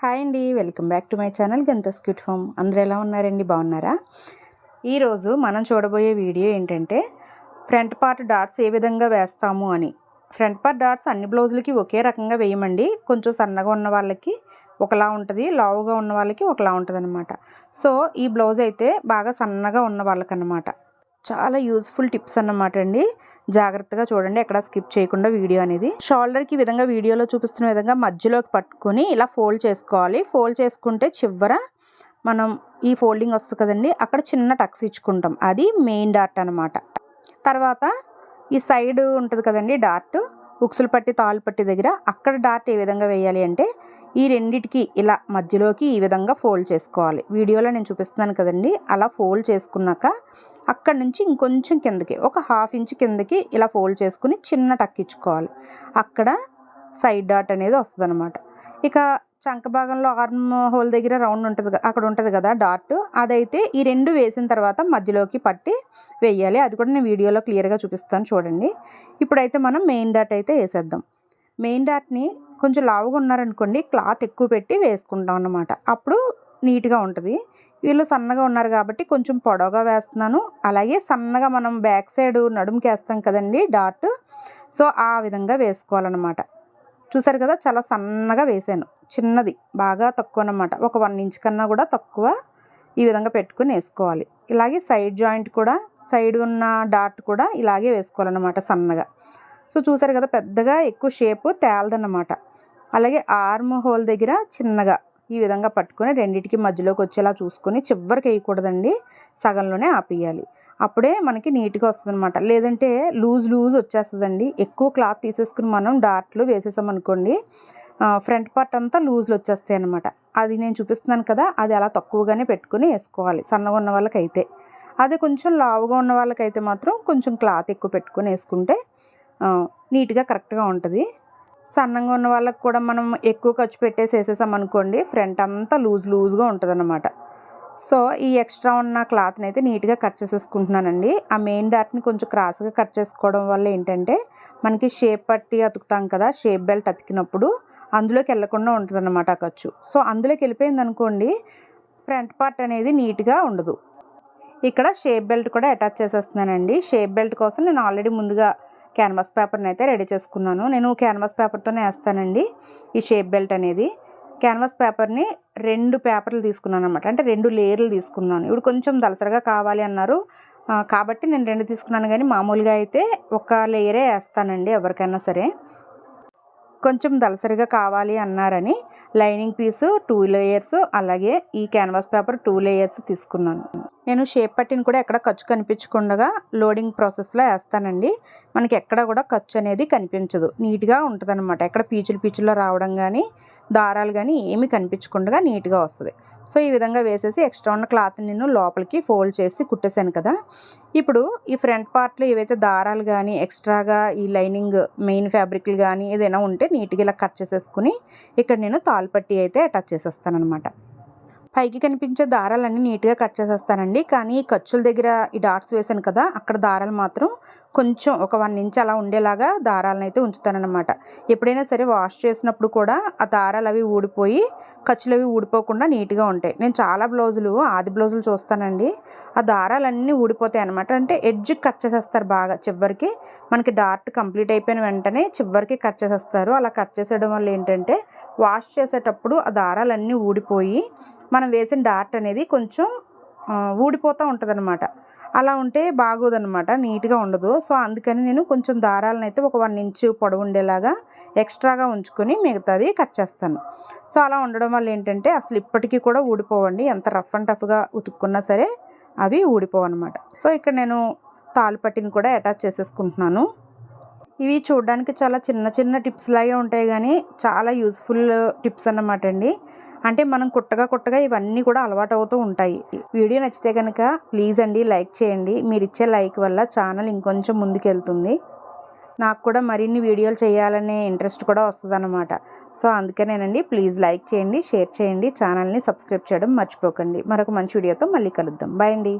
Hi అండి welcome back to my channel గంతస్ cute home. అందరు ఎలా ఉన్నారండి? బాగున్నారా? ఈరోజు మనం చూడబోయే వీడియో ఏంటంటే ఫ్రంట్ పార్ట్ డాట్స్ ఏ విధంగా వేస్తాము అని. ఫ్రంట్ పార్ట్ డాట్స్ అన్ని బ్లౌజులకి ఒకే రకంగా వేయమండి. కొంచెం సన్నగా ఉన్న వాళ్ళకి ఒకలా ఉంటుంది లావుగా ఉన్న వాళ్ళకి ఒకలా ఉంటుంది అనమాట సో ఈ బ్లౌజ్ అయితే బాగా సన్నగా ఉన్న వాళ్ళకన్నమాట. చాలా యూస్ఫుల్ టిప్స్ అన్నమాట అండి. జాగ్రత్తగా చూడండి ఎక్కడ స్కిప్ చేయకుండా వీడియో అనేది. షోల్డర్కి విధంగా వీడియోలో చూపిస్తున్న విధంగా మధ్యలోకి పట్టుకొని ఇలా ఫోల్డ్ చేసుకోవాలి. ఫోల్డ్ చేసుకుంటే చివర మనం ఈ ఫోల్డింగ్ వస్తుంది కదండి అక్కడ చిన్న టక్స్ ఇచ్చుకుంటాం. అది మెయిన్ డాట్ అనమాట తర్వాత ఈ సైడ్ ఉంటుంది కదండి డాట్ ఉక్సులు పట్టి తాళ్ళు పట్టి దగ్గర అక్కడ డాట్ ఏ విధంగా వేయాలి అంటే ఈ రెండిటికి ఇలా మధ్యలోకి ఈ విధంగా ఫోల్డ్ చేసుకోవాలి. వీడియోలో నేను చూపిస్తున్నాను కదండి. అలా ఫోల్డ్ చేసుకున్నాక అక్కడ నుంచి ఇంకొంచెం కిందకి ఒక హాఫ్ ఇంచ్ కిందకి ఇలా ఫోల్డ్ చేసుకుని చిన్న టక్ ఇచ్చుకోవాలి. అక్కడ సైడ్ డాట్ అనేది వస్తుంది అనమాట ఇక చంక భాగంలో ఆర్మ్ హోల్ దగ్గర రౌండ్ ఉంటుంది అక్కడ ఉంటుంది కదా డాట్. అదైతే ఈ రెండు వేసిన తర్వాత మధ్యలోకి పట్టి వేయాలి. అది కూడా నేను వీడియోలో క్లియర్గా చూపిస్తాను చూడండి. ఇప్పుడైతే మనం మెయిన్ డాట్ అయితే వేసేద్దాం. మెయిన్ డాట్ని కొంచెం లావుగా ఉన్నారనుకోండి క్లాత్ ఎక్కువ పెట్టి వేసుకుంటాం అన్నమాట. అప్పుడు నీట్గా ఉంటుంది. వీళ్ళు సన్నగా ఉన్నారు కాబట్టి కొంచెం పొడవుగా వేస్తున్నాను. అలాగే సన్నగా మనం బ్యాక్ సైడ్ నడుముకి వేస్తాం కదండి డాట్. సో ఆ విధంగా వేసుకోవాలన్నమాట. చూసారు కదా చాలా సన్నగా వేసాను. చిన్నది బాగా తక్కువ అనమాట ఒక వన్ ఇంచ్ కన్నా కూడా తక్కువ ఈ విధంగా పెట్టుకుని వేసుకోవాలి. ఇలాగే సైడ్ జాయింట్ కూడా సైడ్ ఉన్న డాట్ కూడా ఇలాగే వేసుకోవాలన్నమాట సన్నగా. సో చూసారు కదా పెద్దగా ఎక్కువ షేపు తేలదన్నమాట. అలాగే ఆర్మ్ హోల్ దగ్గర చిన్నగా ఈ విధంగా పట్టుకొని రెండింటికి మధ్యలోకి వచ్చేలా చూసుకొని చివరికి వేయకూడదండి. సగంలోనే ఆపేయాలి. అప్పుడే మనకి నీట్గా వస్తుంది అనమాట లేదంటే లూజ్ లూజ్ వచ్చేస్తుందండి. ఎక్కువ క్లాత్ తీసేసుకుని మనం డాట్లు వేసేసామనుకోండి ఫ్రంట్ పార్ట్ అంతా లూజ్లు వచ్చేస్తాయి అనమాట అది నేను చూపిస్తున్నాను కదా అది అలా తక్కువగానే పెట్టుకుని వేసుకోవాలి సన్నగా ఉన్న వాళ్ళకైతే. అదే కొంచెం లావుగా ఉన్న వాళ్ళకైతే మాత్రం కొంచెం క్లాత్ ఎక్కువ పెట్టుకొని వేసుకుంటే నీట్గా కరెక్ట్గా ఉంటుంది. సన్నంగా ఉన్న వాళ్ళకి కూడా మనం ఎక్కువ ఖర్చు పెట్టేసి అనుకోండి ఫ్రంట్ అంతా లూజ్ లూజ్గా ఉంటుంది అనమాట సో ఈ ఎక్స్ట్రా ఉన్న క్లాత్ని అయితే నీట్గా కట్ చేసేసుకుంటున్నానండి. ఆ మెయిన్ డాట్ని కొంచెం క్రాస్గా కట్ చేసుకోవడం వల్ల ఏంటంటే మనకి షేప్ పట్టి అతుకుతాం కదా షేప్ బెల్ట్ అతికినప్పుడు అందులోకి వెళ్ళకుండా ఉంటుంది అనమాట ఆ ఖర్చు. సో అందులోకి వెళ్ళిపోయింది అనుకోండి ఫ్రంట్ పార్ట్ అనేది నీట్గా ఉండదు. ఇక్కడ షేప్ బెల్ట్ కూడా అటాచ్ చేసేస్తున్నానండి. షేప్ బెల్ట్ కోసం నేను ఆల్రెడీ ముందుగా క్యాన్వాస్ పేపర్ని అయితే రెడీ చేసుకున్నాను. నేను క్యాన్వాస్ పేపర్తోనే వేస్తానండి ఈ షేప్ బెల్ట్ అనేది. క్యాన్వాస్ పేపర్ని రెండు పేపర్లు తీసుకున్నాను అనమాట అంటే రెండు లేయర్లు తీసుకున్నాను. ఇప్పుడు కొంచెం దలసరగా కావాలి అన్నారు. కాబట్టి నేను రెండు తీసుకున్నాను. కానీ మామూలుగా అయితే ఒక లేయరే వేస్తానండి ఎవరికైనా సరే. కొంచెం దలసరిగా కావాలి అన్నారని లైనింగ్ పీసు టూ లేయర్స్ అలాగే ఈ క్యాన్వాస్ పేపర్ టూ లేయర్స్ తీసుకున్నాను. నేను షేప్ పట్టిని కూడా ఎక్కడ ఖర్చు కనిపించకుండా లోడింగ్ ప్రాసెస్లో వేస్తానండి. మనకి ఎక్కడ కూడా ఖర్చు అనేది కనిపించదు. నీట్గా ఉంటుంది అనమాట ఎక్కడ పీచులు పీచుల్లో రావడం కానీ దారాలు కానీ ఏమి కనిపించకుండా నీట్గా వస్తుంది. సో ఈ విధంగా వేసేసి ఎక్స్ట్రా ఉన్న క్లాత్ నేను లోపలికి ఫోల్డ్ చేసి కుట్టేశాను కదా! ఇప్పుడు ఈ ఫ్రంట్ పార్ట్లో ఏవైతే దారాలు కానీ ఎక్స్ట్రాగా ఈ లైనింగ్ మెయిన్ ఫ్యాబ్రిక్లు కానీ ఏదైనా ఉంటే నీట్గా ఇలా కట్ చేసేసుకుని ఇక్కడ నేను తాల్పట్టి అయితే అటాచ్ చేసేస్తాను అనమాట పైకి కనిపించే దారాలన్నీ నీట్గా కట్ చేసేస్తానండి. కానీ ఖర్చుల దగ్గర ఈ డాట్స్ వేసాను కదా అక్కడ దారాలు మాత్రం కొంచెం ఒక వన్ ఇంచ్ అలా ఉండేలాగా దారాలను అయితే ఉంచుతానమాట ఎప్పుడైనా సరే వాష్ చేసినప్పుడు కూడా ఆ దారాలు అవి ఊడిపోయి ఖర్చులు అవి ఊడిపోకుండా నీట్గా ఉంటాయి. నేను చాలా బ్లౌజులు ఆది బ్లౌజులు చూస్తానండి. ఆ దారాలన్నీ ఊడిపోతాయి అనమాట అంటే ఎడ్జ్ కట్ చేసేస్తారు బాగా చివరికి. మనకి డార్ట్ కంప్లీట్ అయిపోయిన వెంటనే చివరికి కట్ చేసేస్తారు. అలా కట్ చేసేయడం వల్ల ఏంటంటే వాష్ చేసేటప్పుడు ఆ దారాలన్నీ ఊడిపోయి మన వేసిన డాట్ అనేది కొంచెం ఊడిపోతూ ఉంటుంది అనమాట అలా ఉంటే బాగోదనమాట నీట్గా ఉండదు. సో అందుకని నేను కొంచెం దారాలను అయితే ఒక వన్ ఇంచ్ పొడవు ఉండేలాగా ఎక్స్ట్రాగా ఉంచుకొని మిగతాది కట్ చేస్తాను. సో అలా ఉండడం వల్ల ఏంటంటే అసలు ఇప్పటికీ కూడా ఊడిపోవండి. ఎంత రఫ్ అండ్ టఫ్గా ఉతుక్కున్నా సరే అవి ఊడిపోవన్నమాట. సో ఇక్కడ నేను తాలుపట్టిని కూడా అటాచ్ చేసేసుకుంటున్నాను. ఇవి చూడడానికి చాలా చిన్న చిన్న టిప్స్ లాగే ఉంటాయి కానీ చాలా యూస్ఫుల్ టిప్స్ అన్నమాట అండి. అంటే మనం కుట్టగా కుట్టగా ఇవన్నీ కూడా అలవాటు అవుతూ ఉంటాయి. వీడియో నచ్చితే కనుక ప్లీజ్ అండి లైక్ చేయండి. మీరు ఇచ్చే లైక్ వల్ల ఛానల్ ఇంకొంచెం ముందుకెళ్తుంది. నాకు కూడా మరిన్ని వీడియోలు చేయాలనే ఇంట్రెస్ట్ కూడా వస్తుందన్నమాట. సో అందుకనేనండి ప్లీజ్ లైక్ చేయండి షేర్ చేయండి ఛానల్ని సబ్స్క్రైబ్ చేయడం మర్చిపోకండి. మరొక మంచి వీడియోతో మళ్ళీ కలుద్దాం. బాయ్ అండి.